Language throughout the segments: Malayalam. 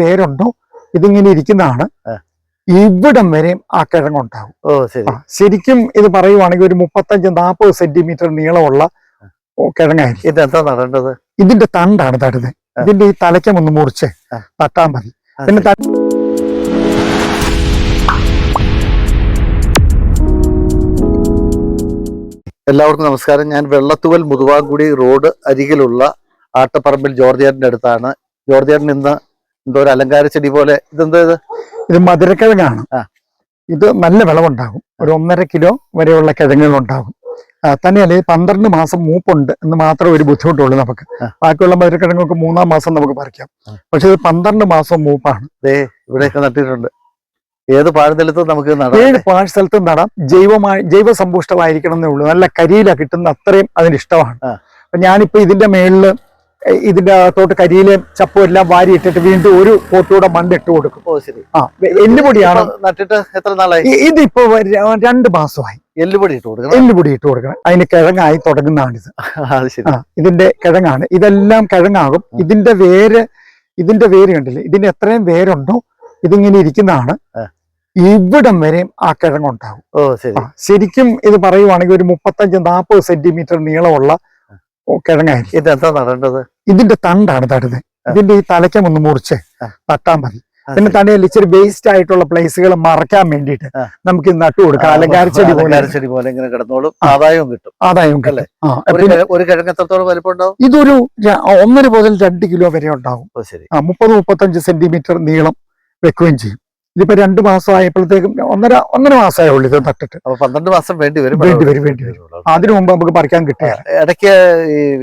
പേരുണ്ടോ? ഇതിങ്ങനെ ഇരിക്കുന്നതാണ്. ഇവിടം വരെയും ആ കിഴങ്ങുണ്ടാവും. ശരിക്കും ഇത് പറയുവാണെങ്കിൽ ഒരു മുപ്പത്തഞ്ച് നാൽപ്പത് സെന്റിമീറ്റർ നീളമുള്ള കിഴങ്ങായിരിക്കും. ഇതെന്താ നടേണ്ടത്? ഇതിന്റെ തണ്ടാണ് തടുത്. ഇതിന്റെ ഈ തലയ്ക്കം ഒന്ന് മുറിച്ച്. തട്ടാൻ മതി. പിന്നെ എല്ലാവർക്കും നമസ്കാരം. ഞാൻ വെള്ളത്തുവൽ മുതുവാങ്കുടി റോഡ് അരികിലുള്ള ആട്ടപ്പറമ്പിൽ ജോർജിയാന്റെ അടുത്താണ്. ജോർജിയാൻ ഇന്ന് എന്തോ ഒരു അലങ്കാര ചെടി പോലെ. ഇതെന്താ ഇത്? ഇത് മധുരക്കിഴങ്ങാണ്. ഇത് നല്ല വിളവുണ്ടാകും. ഒരു ഒന്നര കിലോ വരെയുള്ള കിഴങ്ങുകൾ ഉണ്ടാകും ആ, തന്നെയല്ല ഈ പന്ത്രണ്ട് മാസം മൂപ്പുണ്ട് എന്ന് മാത്രമേ ഒരു ബുദ്ധിമുട്ടുള്ളൂ നമുക്ക്. ബാക്കിയുള്ള മധുരക്കിഴങ്ങൊക്കെ മൂന്നാം മാസം നമുക്ക് പറിക്കാം. പക്ഷെ ഇത് പന്ത്രണ്ട് മാസം മൂപ്പാണ്. ഇവിടെയൊക്കെ നട്ടിട്ടുണ്ട്. ഏത് പാഴ്സ്ഥലത്തും നമുക്ക് ഏത് ഏഴ് പാഴ് സ്ഥലത്തും നടാം. ജൈവമായി ജൈവ സമ്പുഷ്ടമായിരിക്കണം എന്നേ ഉള്ളൂ. നല്ല കരിയില കിട്ടുന്ന അത്രയും അതിന് ഇഷ്ടമാണ്. അപ്പൊ ഞാനിപ്പോ ഇതിന്റെ മേളിൽ ഇതിന്റെ അകത്തോട്ട് കരിയിലയും ചപ്പും എല്ലാം വാരി ഇട്ടിട്ട് വീണ്ടും ഒരു പോട്ടൂടെ മണ്ണിട്ട് കൊടുക്കും. ഓ ശരി. ആ എല്ലുപൊടിയാണ്. നട്ടിട്ട് എത്ര നാളായി? ഇതിപ്പോ രണ്ട് മാസമായി. എല്ലുപൊടി ഇട്ട് കൊടുക്കണം. എല്ലുപൊടി ഇട്ട് കൊടുക്കണം. അതിന് കിഴങ്ങായി തുടങ്ങുന്നതാണിത്. ഇതിന്റെ കിഴങ്ങാണ്. ഇതെല്ലാം കിഴങ്ങാകും. ഇതിന്റെ വേര് ഇതിന്റെ വേര് കണ്ടില്ലേ? ഇതിന് എത്രയും വേരുണ്ടോ ഇതിങ്ങനെ ഇരിക്കുന്നതാണ്. ഇവിടം വരെയും ആ ശരി. ശരിക്കും ഇത് പറയുവാണെങ്കിൽ ഒരു മുപ്പത്തഞ്ച് നാൽപ്പത് സെന്റിമീറ്റർ നീളമുള്ള കിഴങ്ങായിരിക്കും ഇതെന്താ നടേണ്ടത്? ഇതിന്റെ തണ്ടാണ് തടുന്നത്. ഇതിന്റെ ഈ തലയ്ക്കം ഒന്ന് മുറിച്ച് ആ. തട്ടാൻ മതി. പിന്നെ. തന്നെയല്ല ഇച്ചിരി വേസ്റ്റ് ആയിട്ടുള്ള പ്ലേസുകൾ മറക്കാൻ വേണ്ടിയിട്ട് നമുക്ക് നട്ടു കൊടുക്കാം. അലങ്കാര അലങ്കാരച്ചെടി പോലെ. അലങ്കാരച്ചെടി പോലെ ഇങ്ങനെ കിടന്നോളും. ആദായവും കിട്ടും. ആദായവും ഒരു കിഴങ്ങ് എത്രത്തോളം വലിപ്പം ഉണ്ടാവും ഇതൊരു ഒന്നര മുതൽ രണ്ട് കിലോ വരെ ഉണ്ടാവും. മുപ്പത് മുപ്പത്തഞ്ച് സെന്റിമീറ്റർ നീളം വെക്കുകയും ചെയ്യും. ഇതിപ്പോ രണ്ട് മാസമായപ്പോഴത്തേക്കും ഒന്നര ഒന്നര മാസമായ ഉള്ളു ഇത് നട്ടിട്ട്. അപ്പൊ പന്ത്രണ്ട് മാസം വേണ്ടി വരും. വേണ്ടി വരും, വേണ്ടി വരും. അതിനു മുമ്പ് നമുക്ക് പറിക്കാൻ കിട്ടുക ഇടയ്ക്ക്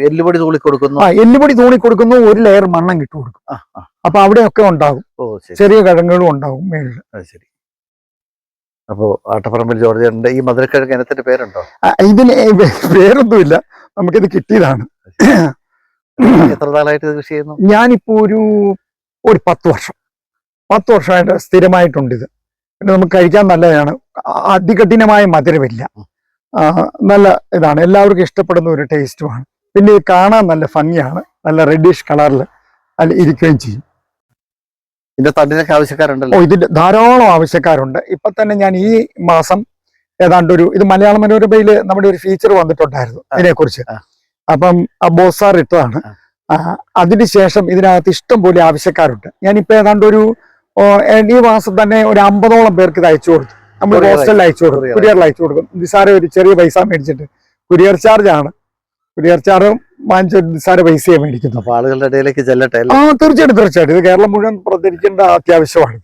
എല്ലുപൊടി തൂളി കൊടുക്കുന്നു. ആ എല്ലുപൊടി തൂണി കൊടുക്കുന്നു ഒരു ലെയർ മണ്ണം കിട്ടു കൊടുക്കും. അപ്പൊ അവിടെ അപ്പൊ അവിടെയൊക്കെ ഉണ്ടാകും. ചെറിയ കിഴങ്ങുകളും ഉണ്ടാകും മേളിൽ. ശരി. അപ്പോ ആട്ടപ്പറമ്പിൽ ജോർജിയന്റെ ഈ മധുരക്കിഴങ്ങ് ഇനത്തിന്റെ പേരുണ്ടോ? ഇതിന് പേരൊന്നും ഇല്ല നമുക്കിത് കിട്ടിയതാണ്. എത്ര നാളായിട്ട് കൃഷി ചെയ്യുന്നു? ഞാനിപ്പോ ഒരു ഒരു പത്ത് വർഷം. പത്ത് വർഷമായിട്ട് സ്ഥിരമായിട്ടുണ്ട് ഇത്. പിന്നെ നമുക്ക് കഴിക്കാൻ നല്ലതാണ്. അതികഠിനമായ മധുരമില്ല. നല്ല ഇതാണ്. എല്ലാവർക്കും ഇഷ്ടപ്പെടുന്ന ഒരു ടേസ്റ്റുമാണ്. പിന്നെ ഇത് കാണാൻ നല്ല ഭംഗിയാണ്. നല്ല റെഡിഷ് കളറിൽ അതിൽ ഇരിക്കുകയും ചെയ്യും. ഇതിന്റെ തണ്ടിനൊക്കെ ഓ ഇതിന്റെ ധാരാളം ആവശ്യക്കാരുണ്ട്. ഇപ്പൊ തന്നെ ഞാൻ ഈ മാസം ഏതാണ്ട് ഒരു ഇത് മലയാള മനോരമയിൽ നമ്മുടെ ഒരു ഫീച്ചർ വന്നിട്ടുണ്ടായിരുന്നു. ഇതിനെക്കുറിച്ച്. അപ്പം ബോസാർ ഇട്ടതാണ്. അതിനുശേഷം ഇതിനകത്ത് ഇഷ്ടം പോലെ ആവശ്യക്കാരുണ്ട്. ഞാനിപ്പോ ഏതാണ്ട് ഒരു ഈ മാസം തന്നെ ഒരു അമ്പതോളം പേർക്ക് ഇത് അയച്ചു കൊടുത്തു. നമ്മൾ ഹോസ്റ്റലിൽ അയച്ചു. കൊടുക്കും കുരിയറിൽ അയച്ചു കൊടുക്കും. നിസാര ഒരു ചെറിയ പൈസ മേടിച്ചിട്ട്. കുരിയർ ചാർജ് ആണ്. കുരിയർ ചാർജ് വാങ്ങിച്ചിട്ട് നിസാര പൈസയെ മേടിക്കുന്നു. ആളുകളുടെ ഇടയിലേക്ക് ചെല്ലട്ടെ ആ തീർച്ചയായിട്ടും തീർച്ചയായിട്ടും. ഇത് കേരളം മുഴുവൻ പ്രചരിക്കേണ്ട അത്യാവശ്യമാണ്